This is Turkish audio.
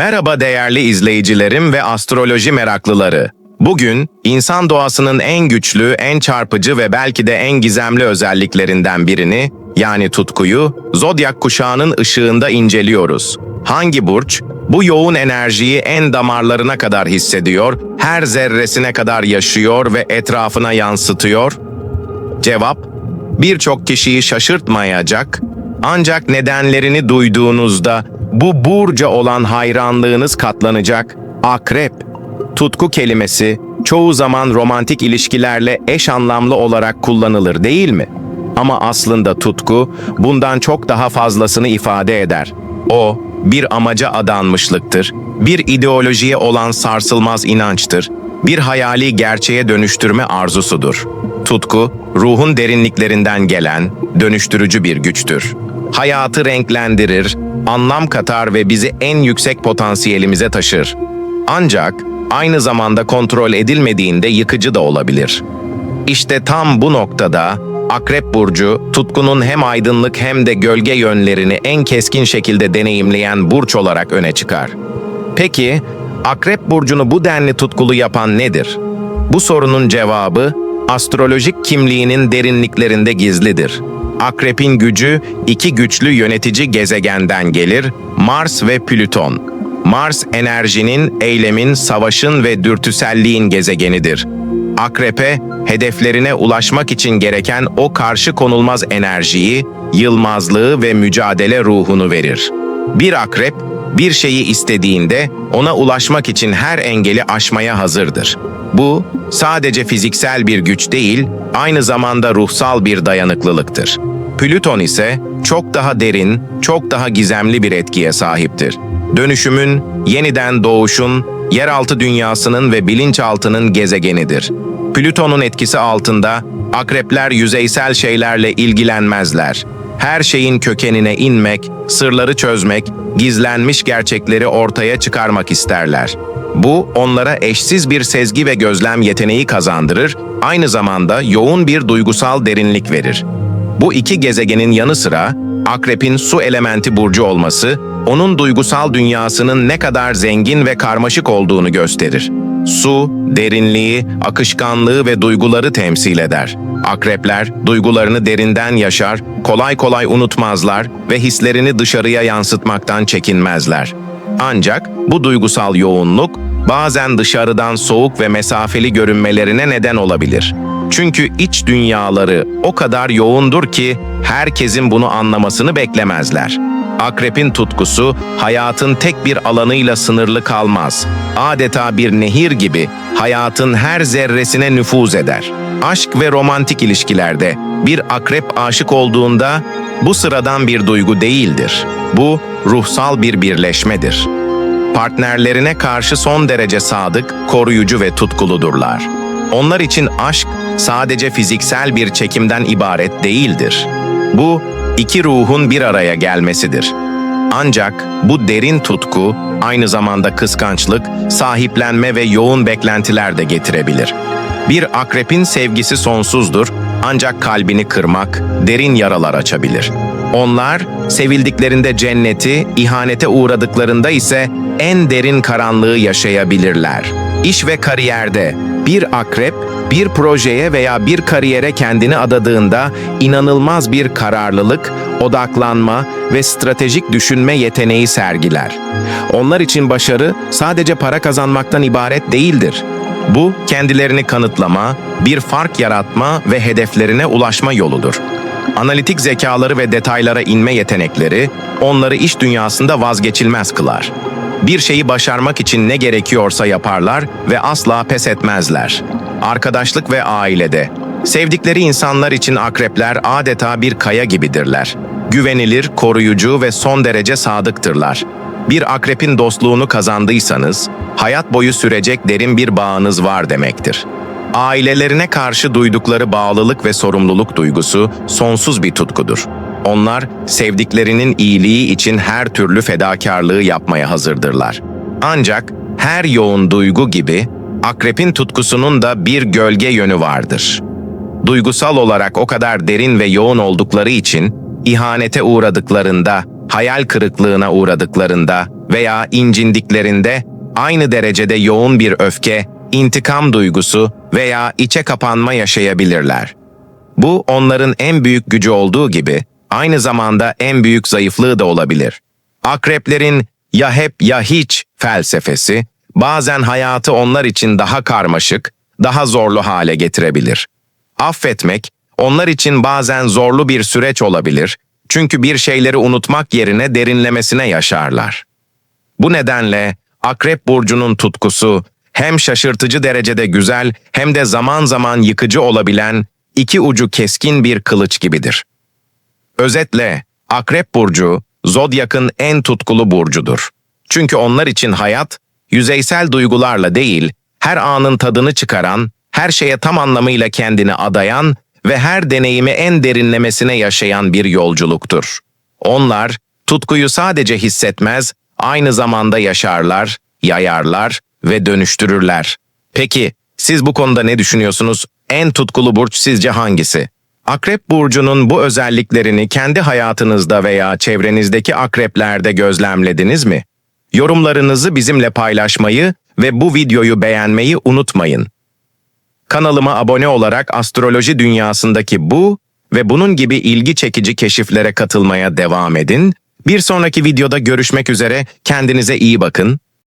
Merhaba değerli izleyicilerim ve astroloji meraklıları. Bugün insan doğasının en güçlü, en çarpıcı ve belki de en gizemli özelliklerinden birini, yani tutkuyu, zodyak kuşağının ışığında inceliyoruz. Hangi burç bu yoğun enerjiyi en damarlarına kadar hissediyor, her zerresine kadar yaşıyor ve etrafına yansıtıyor? Cevap, birçok kişiyi şaşırtmayacak ancak nedenlerini duyduğunuzda bu burca olan hayranlığınız katlanacak. Akrep, tutku kelimesi çoğu zaman romantik ilişkilerle eş anlamlı olarak kullanılır değil mi? Ama aslında tutku bundan çok daha fazlasını ifade eder. O, bir amaca adanmışlıktır, bir ideolojiye olan sarsılmaz inançtır, bir hayali gerçeğe dönüştürme arzusudur. Tutku, ruhun derinliklerinden gelen, dönüştürücü bir güçtür. Hayatı renklendirir, anlam katar ve bizi en yüksek potansiyelimize taşır. Ancak aynı zamanda kontrol edilmediğinde yıkıcı da olabilir. İşte tam bu noktada Akrep Burcu, tutkunun hem aydınlık hem de gölge yönlerini en keskin şekilde deneyimleyen burç olarak öne çıkar. Peki, Akrep Burcu'nu bu denli tutkulu yapan nedir? Bu sorunun cevabı, astrolojik kimliğinin derinliklerinde gizlidir. Akrep'in gücü iki güçlü yönetici gezegenden gelir, Mars ve Plüton. Mars enerjinin, eylemin, savaşın ve dürtüselliğin gezegenidir. Akrep'e hedeflerine ulaşmak için gereken o karşı konulmaz enerjiyi, yılmazlığı ve mücadele ruhunu verir. Bir akrep, bir şeyi istediğinde ona ulaşmak için her engeli aşmaya hazırdır. Bu, sadece fiziksel bir güç değil, aynı zamanda ruhsal bir dayanıklılıktır. Plüton ise çok daha derin, çok daha gizemli bir etkiye sahiptir. Dönüşümün, yeniden doğuşun, yeraltı dünyasının ve bilinçaltının gezegenidir. Plüton'un etkisi altında akrepler yüzeysel şeylerle ilgilenmezler. Her şeyin kökenine inmek, sırları çözmek, gizlenmiş gerçekleri ortaya çıkarmak isterler. Bu onlara eşsiz bir sezgi ve gözlem yeteneği kazandırır, aynı zamanda yoğun bir duygusal derinlik verir. Bu iki gezegenin yanı sıra Akrep'in su elementi burcu olması, onun duygusal dünyasının ne kadar zengin ve karmaşık olduğunu gösterir. Su, derinliği, akışkanlığı ve duyguları temsil eder. Akrepler duygularını derinden yaşar, kolay kolay unutmazlar ve hislerini dışarıya yansıtmaktan çekinmezler. Ancak bu duygusal yoğunluk bazen dışarıdan soğuk ve mesafeli görünmelerine neden olabilir. Çünkü iç dünyaları o kadar yoğundur ki herkesin bunu anlamasını beklemezler. Akrep'in tutkusu hayatın tek bir alanıyla sınırlı kalmaz. Adeta bir nehir gibi hayatın her zerresine nüfuz eder. Aşk ve romantik ilişkilerde bir akrep aşık olduğunda bu sıradan bir duygu değildir. Bu ruhsal bir birleşmedir. Partnerlerine karşı son derece sadık, koruyucu ve tutkuludurlar. Onlar için aşk sadece fiziksel bir çekimden ibaret değildir. Bu iki ruhun bir araya gelmesidir. Ancak bu derin tutku aynı zamanda kıskançlık, sahiplenme ve yoğun beklentiler de getirebilir. Bir akrepin sevgisi sonsuzdur ancak kalbini kırmak, derin yaralar açabilir. Onlar sevildiklerinde cenneti, ihanete uğradıklarında ise en derin karanlığı yaşayabilirler. İş ve kariyerde bir akrep bir projeye veya bir kariyere kendini adadığında inanılmaz bir kararlılık, odaklanma ve stratejik düşünme yeteneği sergiler. Onlar için başarı sadece para kazanmaktan ibaret değildir. Bu kendilerini kanıtlama, bir fark yaratma ve hedeflerine ulaşma yoludur. Analitik zekaları ve detaylara inme yetenekleri onları iş dünyasında vazgeçilmez kılar. Bir şeyi başarmak için ne gerekiyorsa yaparlar ve asla pes etmezler. Arkadaşlık ve ailede. Sevdikleri insanlar için akrepler adeta bir kaya gibidirler. Güvenilir, koruyucu ve son derece sadıktırlar. Bir akrepin dostluğunu kazandıysanız, hayat boyu sürecek derin bir bağınız var demektir. Ailelerine karşı duydukları bağlılık ve sorumluluk duygusu sonsuz bir tutkudur. Onlar sevdiklerinin iyiliği için her türlü fedakarlığı yapmaya hazırdırlar. Ancak her yoğun duygu gibi akrepin tutkusunun da bir gölge yönü vardır. Duygusal olarak o kadar derin ve yoğun oldukları için ihanete uğradıklarında, hayal kırıklığına uğradıklarında veya incindiklerinde aynı derecede yoğun bir öfke, intikam duygusu veya içe kapanma yaşayabilirler. Bu onların en büyük gücü olduğu gibi aynı zamanda en büyük zayıflığı da olabilir. Akreplerin ya hep ya hiç felsefesi bazen hayatı onlar için daha karmaşık, daha zorlu hale getirebilir. Affetmek onlar için bazen zorlu bir süreç olabilir çünkü bir şeyleri unutmak yerine derinlemesine yaşarlar. Bu nedenle Akrep Burcu'nun tutkusu hem şaşırtıcı derecede güzel hem de zaman zaman yıkıcı olabilen iki ucu keskin bir kılıç gibidir. Özetle Akrep Burcu, Zodyak'ın en tutkulu burcudur. Çünkü onlar için hayat, yüzeysel duygularla değil, her anın tadını çıkaran, her şeye tam anlamıyla kendini adayan ve her deneyimi en derinlemesine yaşayan bir yolculuktur. Onlar, tutkuyu sadece hissetmez, aynı zamanda yaşarlar, yayarlar ve dönüştürürler. Peki, siz bu konuda ne düşünüyorsunuz? En tutkulu burç sizce hangisi? Akrep burcunun bu özelliklerini kendi hayatınızda veya çevrenizdeki akreplerde gözlemlediniz mi? Yorumlarınızı bizimle paylaşmayı ve bu videoyu beğenmeyi unutmayın. Kanalıma abone olarak astroloji dünyasındaki bu ve bunun gibi ilgi çekici keşiflere katılmaya devam edin. Bir sonraki videoda görüşmek üzere, kendinize iyi bakın,